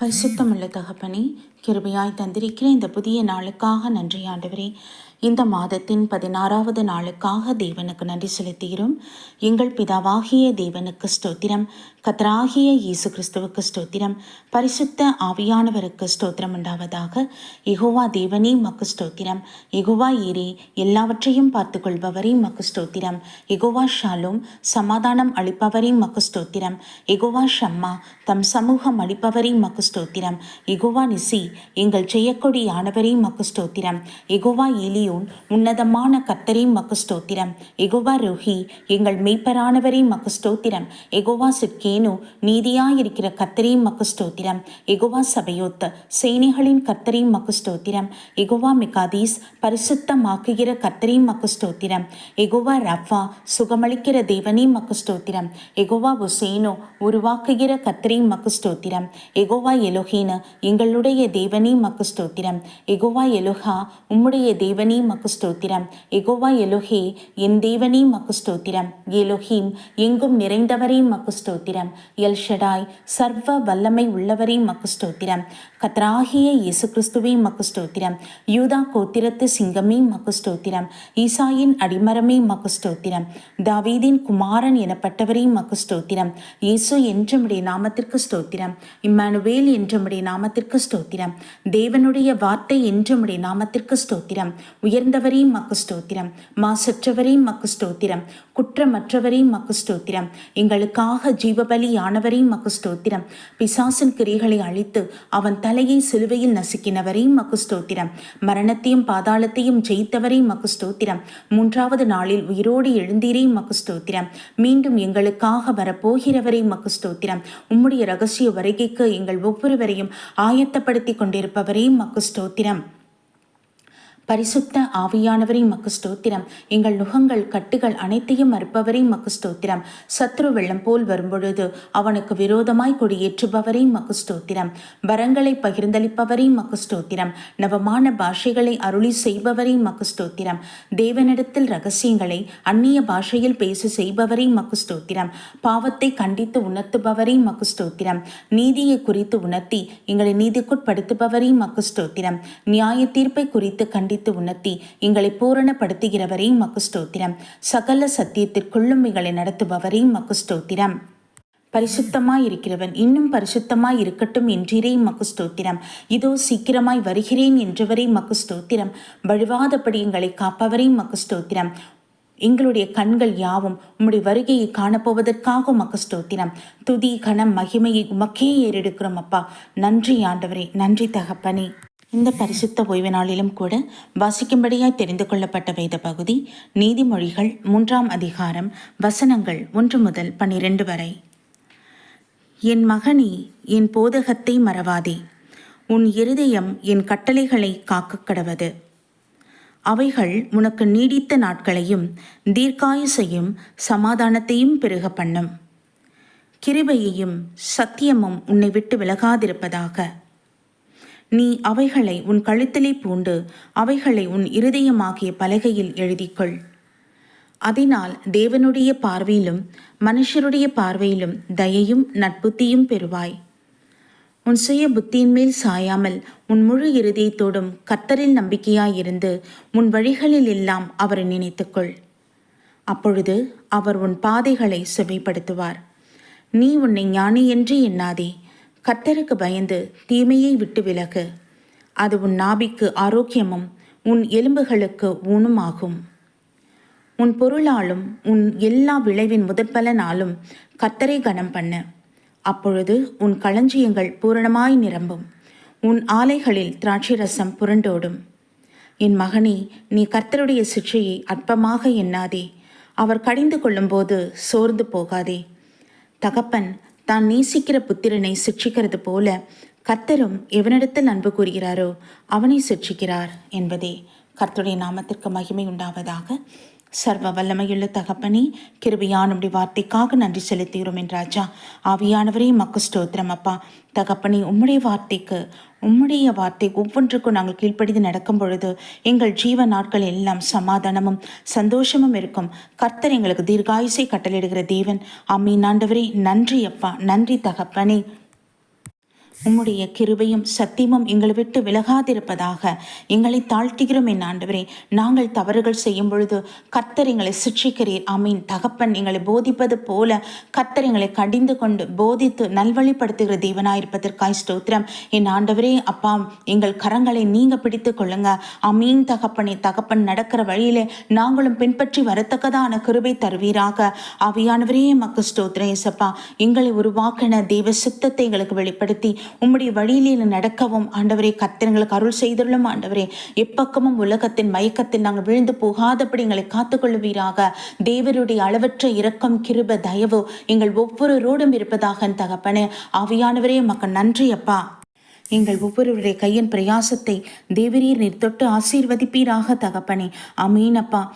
பரிசுத்தமுள்ள தகப்பனே கிருபையாய் தந்திருக்கிற இந்த புதிய நாளுக்காக நன்றி ஆண்டவரே இந்த மாதத்தின் பதினாறாவது நாளுக்காக தேவனுக்கு நன்றி செலுத்துகிறோம். எங்கள் பிதாவாகிய தேவனுக்கு ஸ்தோத்திரம். கத்ராகிய இயேசு கிறிஸ்துவுக்கு ஸ்தோத்திரம். பரிசுத்த ஆவியானவருக்கு ஸ்தோத்திரம் உண்டாவதாக எகோவா தேவனே மக்கு ஸ்தோத்திரம். எகோவா ஏரே எல்லாவற்றையும் பார்த்து கொள்பவரே மக்கு ஸ்தோத்திரம். எகோவா ஷாலும் சமாதானம் அளிப்பவரே மக்கு ஸ்தோத்திரம். எகோவா ஷம்மா தம் சமூகம் அளிப்பவரே மக்கு ஸ்தோத்திரம். எகோவா நிசி எங்கள் செய்யக்கொடியானவரே மக்கு ஸ்தோத்திரம். எகோவா சியோன் உன்னதமான கத்தரே மக்கு ஸ்தோத்திரம் எகோவா ரோஹி எங்கள் மெய்ப்பரானவரே மக்கு ஸ்தோத்திரம் எகோவா சிற்கேனு நீதியாயிருக்கிற கத்தரே மக்கு ஸ்தோத்திரம் எகோவா சபையோத் சேனைகளின் கத்தரே மக்கு ஸ்தோத்திரம் எகோவா மிகாதீஸ் பரிசுத்தமாக்குகிற கத்தரே மக்கு ஸ்தோத்திரம் எகோவா ரஃபா சுகமளிக்கிற தேவனே மக்கு ஸ்தோத்திரம் எகோவா உசேனோ உருவாக்குகிற கத்தரே மக்கு ஸ்தோத்திரம் எகோவா எலோஹீன எங்களுடைய தேவனே மக்கு ஸ்தோத்திரம் எகோவா எலோஹா உம்முடைய தேவனே மக்கு ஸ்தோத்திரம். எகோவா எலோஹே என் தேவனே மக்கு ஸ்தோத்திரம். எலோஹீம் எங்கும் நிறைந்தவரே மக்கு ஸ்தோத்திரம். எல் ஷடாய் சர்வ வல்லமை உள்ளவரே மக்கு ஸ்தோத்திரம். கத்ராகிய இயேசு கிறிஸ்துவே மக்கு ஸ்தோத்திரம். யூதா கோத்திரத்து சிங்கமே மக்கு ஸ்தோத்திரம். ஈசாயின் அடிமரமே மக்கு ஸ்தோத்திரம். தாவீதின் குமாரன் எனப்பட்டவரே மக்கு ஸ்தோத்திரம். இயேசு என்றமுடைய நாமத்திற்கு ஸ்தோத்திரம். இம்மானுவேல் என்றமுடைய நாமத்திற்கு ஸ்தோத்திரம். தேவனுடைய வார்த்தை என்றமுடைய நாமத்திற்கு ஸ்தோத்திரம். உயர்ந்தவரே மக்கு ஸ்தோத்திரம் மாசற்றவரே மக்கு ஸ்தோத்திரம் குற்றமற்றவரே மக்கு ஸ்தோத்திரம் எங்களுக்காக ஜீவபலியானவரே மக்கு ஸ்தோத்திரம் பிசாசின் கிரிகளை அழித்து அவன் தலையை சிலுவையில் நசுக்கினவரே மக்கு ஸ்தோத்திரம் மரணத்தையும் பாதாளத்தையும் ஜெயித்தவரே மக்கு ஸ்தோத்திரம் மூன்றாவது நாளில் உயிரோடு எழுந்தீரே மக்கு ஸ்தோத்திரம் மீண்டும் எங்களுக்காக வரப்போகிறவரே மக்கு ஸ்தோத்திரம் உம்முடைய ரகசிய வருகைக்கு எங்கள் ஒவ்வொருவரையும் ஆயத்தப்படுத்தி கொண்டிருப்பவரே மக்கு ஸ்தோத்திரம். பரிசுத்த ஆவியானவரை மக்கு ஸ்தோத்திரம். எங்கள் நுகங்கள் கட்டுகள் அனைத்தையும் மறுப்பவரை மக்கு ஸ்தோத்திரம். சத்ரு வெள்ளம் போல் வரும்பொழுது அவனுக்கு விரோதமாய் கொடியேற்றுபவரை மக்கு ஸ்தோத்திரம். வரங்களை பகிர்ந்தளிப்பவரை மக்கு ஸ்தோத்திரம். நவமான பாஷைகளை அருளி செய்பவரை மக்கு ஸ்தோத்திரம். தேவனிடத்தில் ரகசியங்களை அந்நிய பாஷையில் பேச செய்பவரை மக்கு ஸ்தோத்திரம். பாவத்தை கண்டித்து உணர்த்துபவரை மக்கு ஸ்தோத்திரம். நீதியை குறித்து உணர்த்தி எங்களை நீதிக்குட்படுத்துபவரை மக்கு ஸ்தோத்திரம். நியாய தீர்ப்பை குறித்து கண்டித்து உணர்த்தி எங்களை பூரணப்படுத்துகிறவரே மக்குஸ்தோத்திரம். சகல சத்தியத்திற்குள்ளும் எங்களை நடத்துபவரே மக்கு ஸ்தோத்திரம் பரிசுத்தமாய் இருக்கிறவன் இன்னும் பரிசுத்தமாய் இருக்கட்டும் என்றீரே மக்கு ஸ்தோத்திரம் இதோ சீக்கிரமாய் வருகிறேன் என்றவரே மக்கு ஸ்தோத்திரம் வழுவாதபடி எங்களை காப்பவரே மக்கு ஸ்தோத்திரம் எங்களுடைய கண்கள் யாவும் உம்முடைய வருகையை காணப்போவதற்காக உமக்கு ஸ்தோத்திரம் துதி கணம் மகிமையை உமக்கே ஏறெடுக்கிறோம் அப்பா. நன்றி ஆண்டவரே நன்றி தகப்பனே. இந்த பரிசுத்த ஓய்வு நாளிலும் கூட வாசிக்கும்படியாய் தெரிந்து கொள்ளப்பட்ட வேத பகுதி நீதிமொழிகள் மூன்றாம் அதிகாரம் வசனங்கள் ஒன்று முதல் பன்னிரண்டு வரை. என் மகனே என் போதகத்தை மறவாதே. உன் இருதயம் என் கட்டளைகளை காக்க கடவது. அவைகள் உனக்கு நீடித்த நாட்களையும் தீர்க்காயுசையும் சமாதானத்தையும் பெருக பண்ணும். கிருபையையும் சத்தியமும் உன்னை விட்டு விலகாதிருப்பதாக. நீ அவைகளை உன் கழுத்திலே பூண்டு அவைகளை உன் இருதயமாகிய பலகையில் எழுதிக்கொள். அதனால் தேவனுடைய பார்வையிலும் மனுஷருடைய பார்வையிலும் தயையும் நட்புத்தியும் பெறுவாய். உன் சுய புத்தியின் மேல் சாயாமல் உன் முழு இருதயத்தோடும் கத்தரில் நம்பிக்கையாயிருந்து உன் வழிகளில் எல்லாம் அவரை நினைத்துக்கொள். அப்பொழுது அவர் உன் பாதைகளை சுவைப்படுத்துவார் நீ உன்னை ஞானி என்று எண்ணாதே. கத்தருக்கு பயந்து தீமையை விட்டு விலகு. அது உன் நாபிக்கு ஆரோக்கியமும் உன் எலும்புகளுக்கு ஊனுமாகும். உன் பொருளாலும் உன் எல்லா விளைவின் முதற்பலனாலும் கத்தரை கனம் பண்ணு. அப்பொழுது உன் களஞ்சியங்கள் பூரணமாய் நிரம்பும். உன் ஆலைகளில் திராட்சை ரசம் புரண்டோடும். என் மகனே நீ கர்த்தருடைய சிற்றையை அற்பமாக எண்ணாதே. அவர் கடிந்து கொள்ளும்போது சோர்ந்து போகாதே. தகப்பன் தான் நேசிக்கிற புத்திரனை சிக்ஷிக்கிறது போல கர்த்தரும் எவனிடத்தில் அன்பு கூறுகிறாரோ அவனை சிக்ஷிக்கிறார் என்பதே கர்த்தருடைய நாமத்திற்கு மகிமை உண்டாவதாக சர்வ வல்லமையுள்ள தகப்பனே கிருபையானுடைய வார்த்தைக்காக நன்றி செலுத்துகிறோம் என் ராஜா. ஆவியானவரே மக்கு ஸ்தோத்திரம் அப்பா. தகப்பனே உம்முடைய வார்த்தைக்கு உம்முடைய வார்த்தை ஒவ்வொன்றுக்கும் நாங்கள் கீழ்ப்படிந்து நடக்கும் பொழுது எங்கள் ஜீவ நாட்கள் எல்லாம் சமாதானமும் சந்தோஷமும் இருக்கும். கர்த்தர் எங்களுக்கு தீர்காயுசை கட்டளையிடுகிற தேவன். அம்மீன் ஆண்டவரே நன்றி அப்பா. நன்றி தகப்பனே. உம்முடைய கிருபையும் சத்தியமும் எங்களை விட்டு விலகாதிருப்பதாக எங்களை தாழ்த்துகிறோம் என் ஆண்டவரே. நாங்கள் தவறுகள் செய்யும் பொழுது கர்த்தர் எங்களை சிக்ஷிக்கிறீர் அமீன் தகப்பன் எங்களை போதிப்பது போல கர்த்தர் எங்களை கடிந்து கொண்டு போதித்து நல்வழிப்படுத்துகிற தேவனாயிருப்பதற்காய் ஸ்தோத்திரம். என் ஆண்டவரே அப்பா எங்கள் கரங்களை நீங்க பிடித்து கொள்ளுங்க. அமீன் தகப்பனை தகப்பன் நடக்கிற வழியிலே நாங்களும் பின்பற்றி வரத்தக்கதான கிருபை தருவீராக. ஆவியானவரே மக்கு ஸ்தோத்திரம் எசப்பா எங்களை உருவாக்கின தெய்வ சித்தத்தை எங்களுக்கு வெளிப்படுத்தி உம்முடைய வழியிலே நடக்கவும். ஆண்டவரே கத்திரங்களுக்கு அருள் செய்துள்ளோம் ஆண்டவரே. எப்பக்கமும் உலகத்தின் மயக்கத்தில் நாங்கள் விழுந்து போகாதபடி எங்களை காத்துக்கொள்வீராக தேவருடைய அளவற்ற இரக்கம் கிருப தயவு எங்கள் ஒவ்வொருவரோடும் இருப்பதாக தகப்பனே. ஆவியானவரே மக்கள் நன்றி அப்பா. எங்கள் ஒவ்வொருவருடைய கையின் பிரயாசத்தை தேவரீர் நீர் தொட்டு ஆசீர்வதிப்பீராக தகப்பனே. அமீனப்பா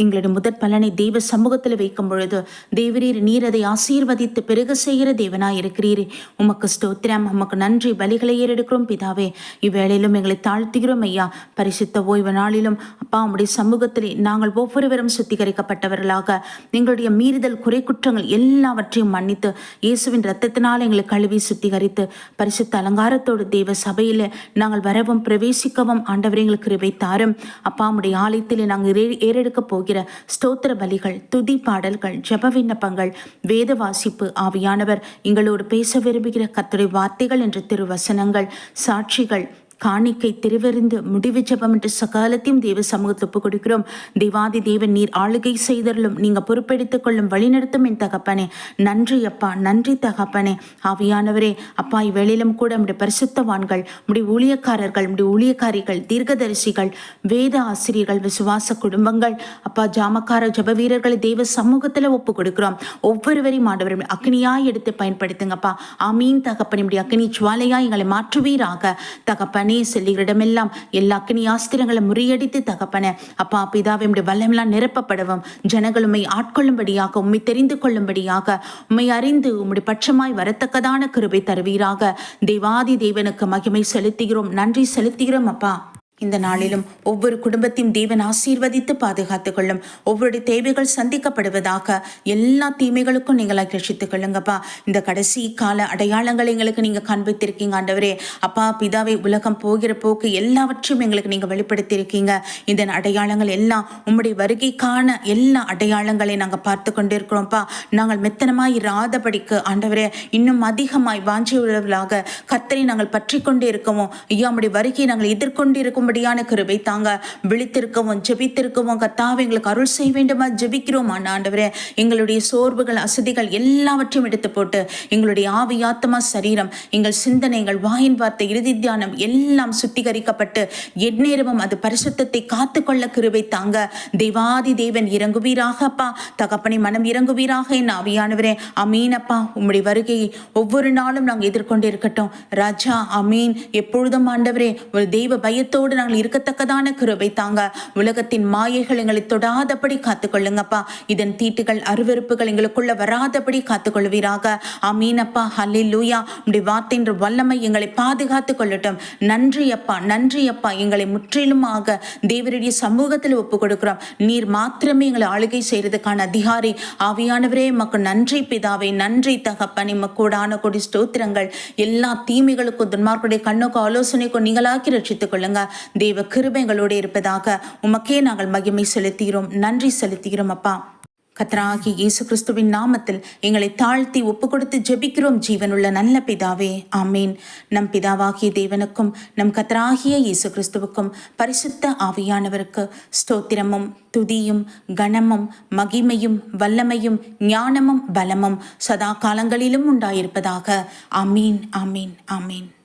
எங்களுடைய முதற் பலனை தெய்வ சமூகத்தில் வைக்கும் பொழுது தேவரீர் நீர் அதை ஆசீர்வதித்து பெருக செய்கிற தேவனா இருக்கிறீர் உமக்கு ஸ்தோத்திரம் உமக்கு நன்றி பலிகளை ஏறெடுக்கிறோம் பிதாவே. இவ்வேளையிலும் எங்களை தாழ்த்துகிறோம் ஐயா. பரிசுத்த ஓய்வு நாளிலும் அப்பா உடைய சமூகத்தில் நாங்கள் ஒவ்வொருவரும் சுத்திகரிக்கப்பட்டவர்களாக எங்களுடைய மீறுதல் குறை குற்றங்கள் எல்லாவற்றையும் மன்னித்து இயேசுவின் ரத்தத்தினால் எங்களை கழுவி சுத்திகரித்து பரிசுத்த அலங்காரத்தோடு தேவ சபையில் நாங்கள் வரவும் பிரவேசிக்கவும் ஆண்டவரை எங்களுக்கு கிருபை தாரும். அப்பா உடைய ஆலயத்தில் நாங்கள் ஏறெடுக்க போகிறோம். போகிற ஸ்தோத்திர பலிகள் துதி பாடல்கள் ஜப விண்ணப்பங்கள் வேத வாசிப்பு ஆவியானவர் எங்களோடு பேச விரும்புகிற கத்துரை வார்த்தைகள் என்ற திருவசனங்கள் சாட்சிகள் காணிக்கை திருவறிந்து முடிவு ஜபம் என்று சகாலத்தையும் தேவ சமூகத்தை ஒப்புக் கொடுக்கிறோம். தேவாதி தேவன் நீர் ஆளுகை செய்தரலும் நீங்க பொறுப்பெடுத்துக் கொள்ளும் வழிநடத்தும் என் தகப்பனே. நன்றி அப்பா நன்றி தகப்பனே. ஆவியானவரே அப்பா இவ்வேளையிலும் கூட நம்முடைய பரிசுத்தவான்கள் நம்முடைய ஊழியக்காரர்கள் நம்முடைய ஊழியக்காரிகள் தீர்க்கதரிசிகள் வேத ஆசிரியர்கள் விசுவாச குடும்பங்கள் அப்பா ஜாமக்கார ஜப வீரர்களை தேவ சமூகத்தில் ஒப்பு கொடுக்கிறோம். ஒவ்வொருவரையும் ஆண்டவரும் அக்னியாய் எடுத்து பயன்படுத்துங்கப்பா. ஆமீன் தகப்பன் இப்படி அக்னி ஜுவாலையா எங்களை மாற்றுவீராக. தகப்பன் தகப்பனே செல்லிகளிடமெல்லாம் எல்லா அக்னி ஆஸ்திரங்களை முறியடித்து தகப்பன. அப்பா பிதாவை உடைய வல்லமெல்லாம் நிரப்பப்படவும். ஜனங்கள் உண்மை ஆட்கொள்ளும்படியாக உண்மை தெரிந்து கொள்ளும்படியாக உண்மை அறிந்து உம்முடைய பட்சமாய் வரத்தக்கதான கிருபை தருவீராக. தேவாதி தேவனுக்கு மகிமை செலுத்துகிறோம். நன்றி செலுத்துகிறோம் அப்பா. இந்த நாளிலும் ஒவ்வொரு குடும்பத்தையும் தேவன் ஆசீர்வதித்து பாதுகாத்துக் கொள்ளும் ஒவ்வொரு தேவைகள் சந்திக்கப்படுவதாக எல்லா தீமைகளுக்கும் நீங்கள் ரசித்துக் கொள்ளுங்கப்பா. இந்த கடைசி கால அடையாளங்களை எங்களுக்கு நீங்க காண்பித்திருக்கீங்க ஆண்டவரே. அப்பா பிதாவை உலகம் போகிற போக்கு எல்லாவற்றையும் எங்களுக்கு நீங்க வெளிப்படுத்தியிருக்கீங்க. இந்த அடையாளங்கள் எல்லாம் உம்முடைய வருகைக்கான எல்லா அடையாளங்களை நாங்கள் பார்த்து கொண்டிருக்கிறோம்ப்பா. நாங்கள் மெத்தனமாய் இராதபடிக்கு ஆண்டவரே இன்னும் அதிகமாய் வாஞ்சி உள்ளவர்களாக கத்தரை நாங்கள் பற்றி கொண்டே இருக்கவும் ஐயா நம்முடைய வருகையை நாங்கள் எதிர்கொண்டு இருக்கும் இருக்கும்படியான கிருபை தாங்க. விழித்திருக்கவும் ஜெபித்திருக்கவும் கத்தாவை எங்களுக்கு அருள் செய்ய வேண்டுமா? ஜெபிக்கிறோம் ஆண்டவரே? எங்களுடைய சோர்வுகள் அசதிகள் எல்லாவற்றையும் எடுத்து போட்டு எங்களுடைய ஆவி ஆத்மா சரீரம் எங்கள் சிந்தனைகள் வாயின் வார்த்தை இறுதி தியானம் எல்லாம் சுத்திகரிக்கப்பட்டு எந்நேரமும் அது பரிசுத்தத்தை காத்துக்கொள்ள கிருபை தாங்க. தேவாதி தேவன் இறங்குவீராக அப்பா. தகப்பனை மனம் இறங்குவீராக என் ஆவியானவரே. அமீனப்பா உம்முடைய வருகையை ஒவ்வொரு நாளும் நாங்கள் எதிர்கொண்டு இருக்கட்டும் ராஜா அமீன். எப்பொழுதும் ஆண்டவரே ஒரு தெய்வ பயத்தோடு நாங்கள் இருக்கத்தக்கதான கிருவை தாங்க. உலகத்தின் மாயைகள் எங்களை தொடாதபடி காத்துக்கொள்ளுங்கப்பா. இதன் தீட்டுகள் அருவறுப்புகள் எங்களுக்குள்ள வராதபடி காத்துக்கொள்வீராக. அமீனப்பா ஹல்லி லூயா உடைய வார்த்தையின் வல்லமை எங்களை பாதுகாத்து கொள்ளட்டும். நன்றி அப்பா. நன்றி அப்பா. எங்களை முற்றிலுமாக தேவருடைய சமூகத்தில் ஒப்பு கொடுக்கிறோம் நீர் மாத்திரமே எங்களை ஆளுகை செய்யறதுக்கான அதிகாரி. ஆவியானவரே மக்கள் நன்றி பிதாவை. நன்றி தகப்பன். மக்கூடான கொடி ஸ்தோத்திரங்கள். எல்லா தீமைகளுக்கும் துன்மார்களுடைய கண்ணுக்கும் ஆலோசனைக்கும் நீங்களாக்கி ரட்சித்துக் கொள்ளுங்க. தேவ கிருபைகளோடு இருப்பதாக உமக்கே நாங்கள் மகிமை செலுத்துகிறோம் நன்றி செலுத்துகிறோம் அப்பா. கத்ராகி இயேசு கிறிஸ்துவின் நாமத்தில் எங்களை தாழ்த்தி ஒப்பு கொடுத்து ஜெபிக்கிறோம் ஜீவனுள்ள நல்ல பிதாவே. ஆமீன். நம் பிதாவாகிய தேவனுக்கும் நம் கத்ராகிய இயேசு கிறிஸ்துவுக்கும் பரிசுத்த ஆவியானவருக்கு ஸ்தோத்திரமும் துதியும் கணமும் மகிமையும் வல்லமையும் ஞானமும் பலமும் சதா காலங்களிலும் உண்டாயிருப்பதாக. ஆமீன் ஆமீன் ஆமீன்.